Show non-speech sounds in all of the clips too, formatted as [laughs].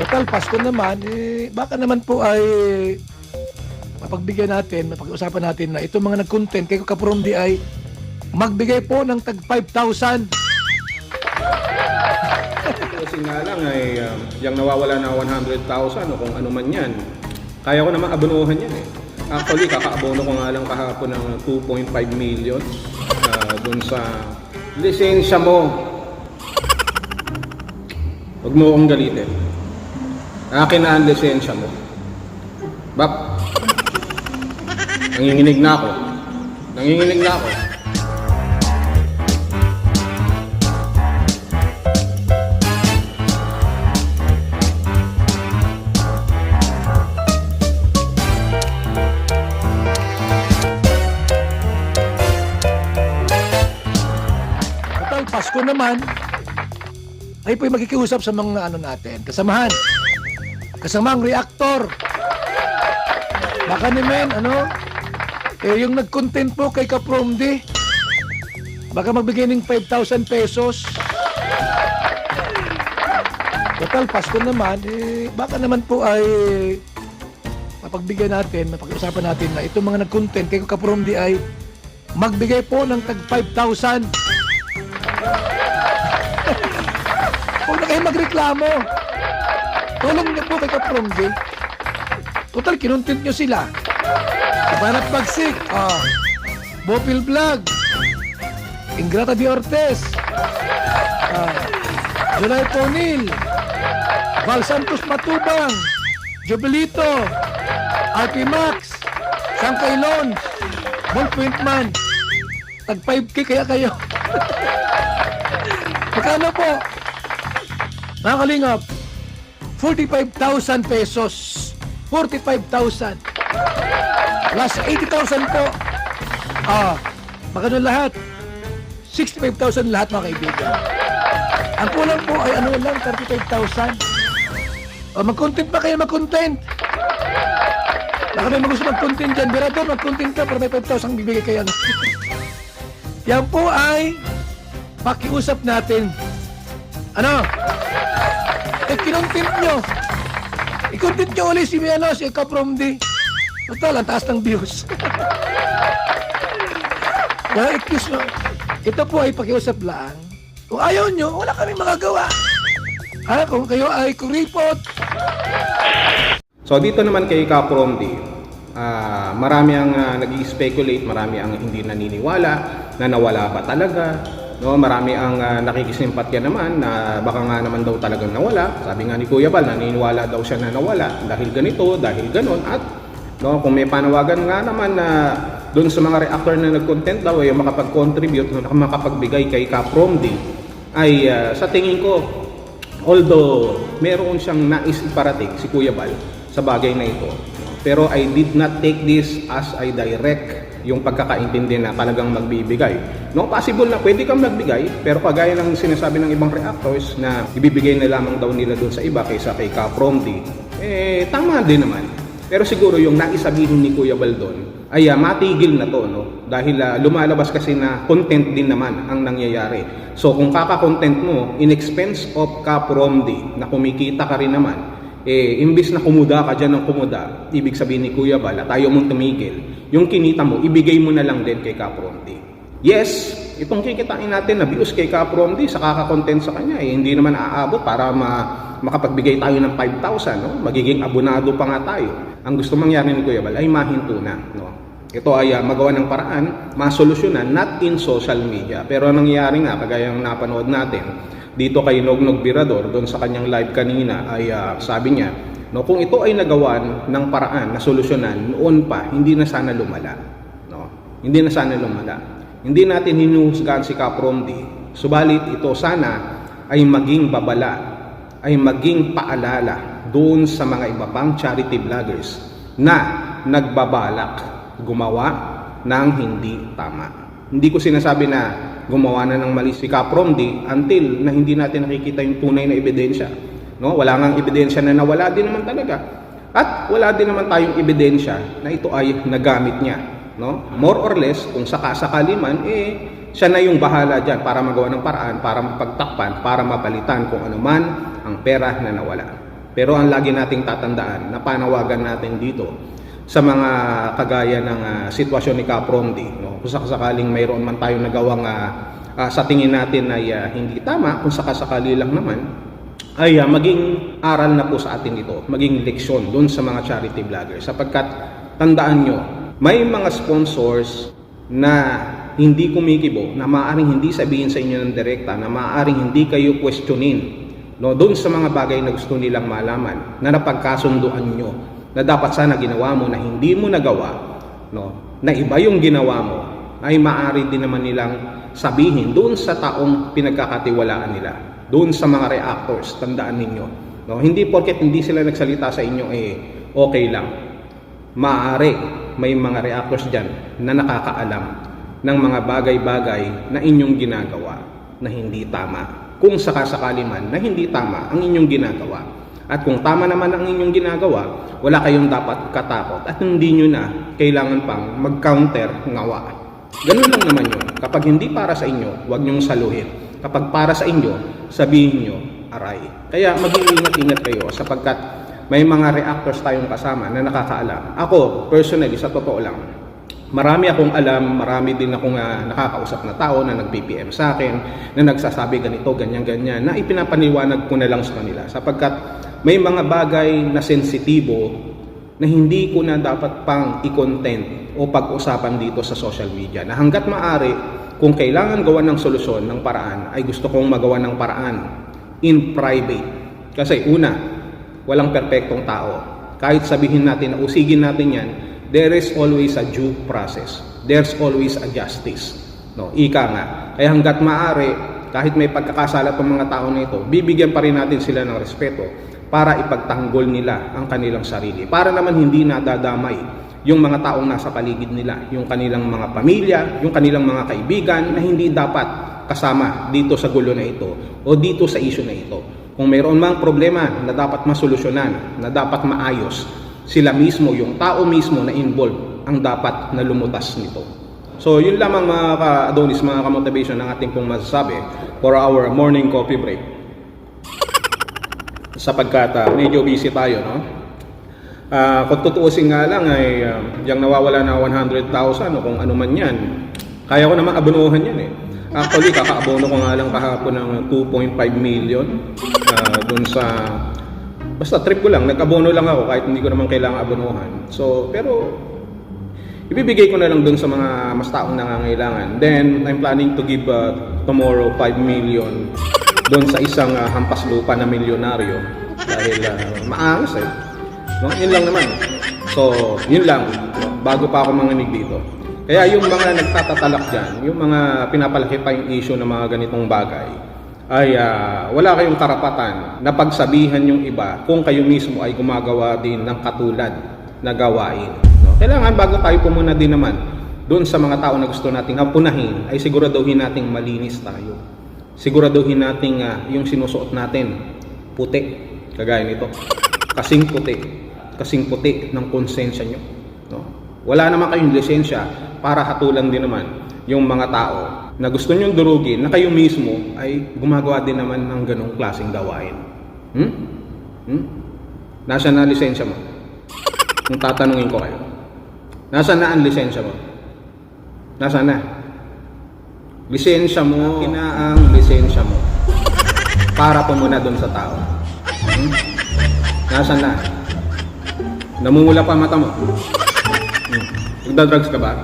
Total, Pasko naman, eh, baka naman po ay mapagbigyan natin, mapag-usapan natin na itong mga nag-content kay Kapromdi ay magbigay po ng tag 5,000. Kasi nga lang ay um, yung nawawala na 100,000 o kung ano man yan, kaya ko naman abonuhan yan eh. Actually, kakaabono ko nga lang kahapon ng 2.5 million uh, dun sa lisensya mo. Huwag mo akong galitin. Akin na ang lisensya mo. Bak, nanginginig na ako. Nanginginig na ako. Total, Pasko naman, ay po'y magkikiusap sa mga ano natin, kasamahan. Kasamang reactor. Baka ni Men, ano, eh, yung nag-content po kay Kapromdi, baka magbigay ng 5,000 pesos. Total, Pasko naman, eh, baka naman po ay mapagbigyan natin, mapag-usapan natin na itong mga nag-content kay Kapromdi ay magbigay po ng tag 5,000. [laughs] Huwag na kayo magreklamo. Tulong niyo po kay Kapromdi. Total, kinontent niyo sila. Banat Bagsik, ah, Bopil Vlog, Ingrata Di Ortez, ah, Julay Ponil, Val Santos Matubang, Jovelito, RP Max, Sangkailon, Ballpoint Man, tag 5K kaya kayo. [laughs] Magkano po? Mga kalingap, 45,000 pesos. 45,000. Plus 80,000 po. Ah, magkano lahat? 65,000 lahat mga kaibigan. Ang kulang po ay ano lang, 35,000. O, mag-content pa kayo, mag-content. Baka may gusto mag-content dyan. Birador, mag-content ka para may 5,000 bibigay kayo. [laughs] Yan po ay pakiusap natin. Ano? Eh, kinontent nyo. I-content nyo ulit si Miano, si Kapromdi. Total, ang taas ng views. [laughs] Kaya excuse mo. Ito po ay pakiusap lang. Kung ayaw nyo, wala kami magagawa. Ha? Kung kayo ay kuripot, So dito naman kay Kapromdi, ah marami ang uh, nag-speculate, marami ang hindi naniniwala na nawala ba talaga. No, marami ang uh, nakikisimpatya naman na baka nga naman daw talagang nawala. Sabi nga ni Kuya Bal, naniniwala daw siya na nawala dahil ganito, dahil ganon at no, kung may panawagan nga naman na doon sa mga reactor na nag-content daw ay makapag-contribute, no, makapagbigay kay Kapromdi ay ah, sa tingin ko Although, meron siyang nais iparating si Kuya Bal sa bagay na ito. Pero I did not take this as a direct yung pagkakaintindi na talagang magbibigay. No, possible na pwede kang magbigay, pero kagaya ng sinasabi ng ibang reactors na ibibigay na lamang daw nila doon sa iba kaysa kay Kapromdi, eh tama din naman. Pero siguro yung naisabihin ni Kuya Bal doon ay ah, matigil na to no dahil ah, lumalabas kasi na content din naman ang nangyayari. So kung kaka-content mo in expense of Kapromdi na kumikita ka rin naman eh imbis na kumuda ka diyan ng kumuda, ibig sabihin ni Kuya Bal at ayaw mong tumigil, yung kinita mo ibigay mo na lang din kay Kapromdi. Yes, itong kikitain natin na bius kay Kapromdi sa kaka-content sa kanya eh, hindi naman aabot para ma makapagbigay tayo ng 5,000, no? Magiging abonado pa nga tayo. Ang gusto mangyari ni Kuya Bal ay mahinto na, no? Ito ay uh, magawa ng paraan, masolusyonan, not in social media. Pero ang nangyayari nga, kagaya ng napanood natin, dito kay Nognog Birador, doon sa kanyang live kanina, ay uh, sabi niya, no, kung ito ay nagawan ng paraan na solusyonan noon pa, hindi na sana lumala. No? Hindi na sana lumala. Hindi natin hinuhusgahan si Kapromdi, subalit ito sana ay maging babala ay maging paalala doon sa mga iba pang charity vloggers na nagbabalak gumawa ng hindi tama. Hindi ko sinasabi na gumawa na ng mali si Kapromdi until na hindi natin nakikita yung tunay na ebidensya. No? Wala ngang ebidensya na nawala din naman talaga. At wala din naman tayong ebidensya na ito ay nagamit niya. No? More or less, kung sakasakali man, eh, siya na yung bahala dyan para magawa ng paraan, para mapagtakpan, para mapalitan kung ano man ang pera na nawala. Pero ang lagi nating tatandaan na panawagan natin dito sa mga kagaya ng ah, sitwasyon ni Caprondi, no? kung sakasakaling mayroon man tayong nagawang ah, ah, sa tingin natin ay ah, hindi tama, kung sakasakali lang naman, ay ah, maging aral na po sa atin ito, maging leksyon doon sa mga charity vloggers. Sapagkat tandaan nyo, may mga sponsors na hindi kumikibo, na maaaring hindi sabihin sa inyo ng direkta, na maaaring hindi kayo questionin no, doon sa mga bagay na gusto nilang malaman, na napagkasunduan nyo, na dapat sana ginawa mo na hindi mo nagawa, no, na iba yung ginawa mo, ay maaari din naman nilang sabihin doon sa taong pinagkakatiwalaan nila, doon sa mga reactors, tandaan ninyo. No, hindi porket hindi sila nagsalita sa inyo, eh, okay lang. Maaari may mga reactors dyan na nakakaalam ng mga bagay-bagay na inyong ginagawa na hindi tama. Kung sakasakali man na hindi tama ang inyong ginagawa. At kung tama naman ang inyong ginagawa, wala kayong dapat katakot at hindi nyo na kailangan pang mag-counter ngawa. Ganun lang naman yun. Kapag hindi para sa inyo, huwag nyong saluhin. Kapag para sa inyo, sabihin nyo, aray. Kaya maging ingat-ingat kayo sapagkat may mga reactors tayong kasama na nakakaalam. Ako, personally, sa totoo lang, marami akong alam, marami din akong ah, nakakausap na tao na nag-BPM sa akin, na nagsasabi ganito, ganyan-ganyan, na ipinapaniwanag ko na lang sa kanila. Sapagkat may mga bagay na sensitibo na hindi ko na dapat pang i-content o pag-usapan dito sa social media. Na hanggat maaari, kung kailangan gawa ng solusyon, ng paraan, ay gusto kong magawa ng paraan in private. Kasi una, walang perpektong tao. Kahit sabihin natin na usigin natin yan, there is always a due process. There's always a justice. No, ika nga. Kaya hanggat maaari, kahit may pagkakasala ng mga tao na ito, bibigyan pa rin natin sila ng respeto para ipagtanggol nila ang kanilang sarili. Para naman hindi nadadamay yung mga taong nasa paligid nila, yung kanilang mga pamilya, yung kanilang mga kaibigan na hindi dapat kasama dito sa gulo na ito o dito sa issue na ito. Kung mayroon mang problema na dapat masolusyonan, na dapat maayos, sila mismo, yung tao mismo na involved, ang dapat na lumutas nito. So, yun lamang mga ka-adonis, mga ka-motivation ng ating pong masasabi for our morning coffee break. Sapagkat ah, medyo busy tayo, no? Ah, kung tutuusin nga lang ay uh, yung nawawala na 100,000 o kung ano man yan, kaya ko naman abunuhan yan eh. Actually, [laughs] kakaabono ko nga lang kahapon ng 2.5 million ah, dun sa... Basta trip ko lang, nag-abono lang ako kahit hindi ko naman kailangan abunuhan. So, pero ibibigay ko na lang dun sa mga mas taong nangangailangan. Then, I'm planning to give uh, tomorrow 5 million doon sa isang uh, hampas lupa na milyonaryo dahil uh, maangas eh. No? Yun lang naman. So, yun lang. Bago pa ako manginig dito. Kaya yung mga nagtatatalak dyan, yung mga pinapalaki pa yung issue ng mga ganitong bagay, ay ah, wala kayong karapatan na pagsabihan yung iba kung kayo mismo ay gumagawa din ng katulad na gawain. No? Kailangan bago tayo pumuna din naman doon sa mga tao na gusto nating hapunahin, ay siguraduhin nating malinis tayo. Siguraduhin nating ah, yung sinusuot natin puti, kagaya nito. Kasing puti, kasing puti ng konsensya nyo. No? Wala naman kayong lisensya para hatulan din naman yung mga tao na gusto nyong durugin na kayo mismo ay gumagawa din naman ng ganong klaseng gawain. Hmm? Hmm? Nasaan na lisensya mo? Kung tatanungin ko kayo. Nasaan na ang lisensya mo? Nasaan na? Lisensya mo, kina ang lisensya mo para pumunta doon sa tao. Hmm? Nasaan na? Namumula pa mata mo. Hmm. Nagda-drugs ka ba?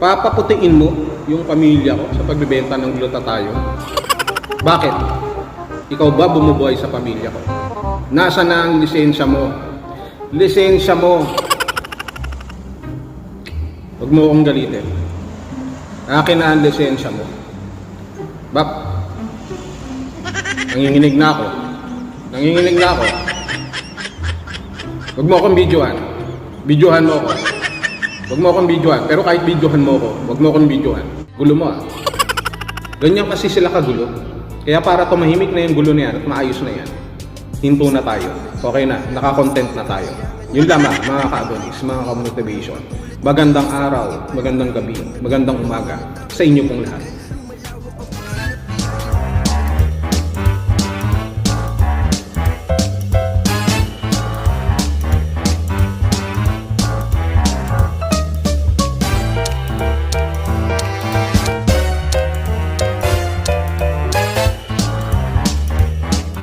Papaputiin mo yung pamilya ko sa pagbebenta ng glutathione. Bakit? Ikaw ba bumubuhay sa pamilya ko? Nasaan na ang lisensya mo? Lisensya mo. Huwag mo akong galitin. Akin na ang lisensya mo. Bap, nanginginig na ako. Nanginginig na ako. Huwag mo akong videohan. Videohan mo ako. Huwag mo akong videohan. Pero kahit videohan mo ako, huwag mo akong videohan. Gulo mo ah. Ganyan kasi sila kagulo. Kaya para tumahimik na yung gulo na yan at maayos na yan, hinto na tayo. Okay na, nakakontent na tayo. Yun lamang, mga ka-agonis, mga ka-motivation. Magandang araw, magandang gabi, magandang umaga sa inyo pong lahat.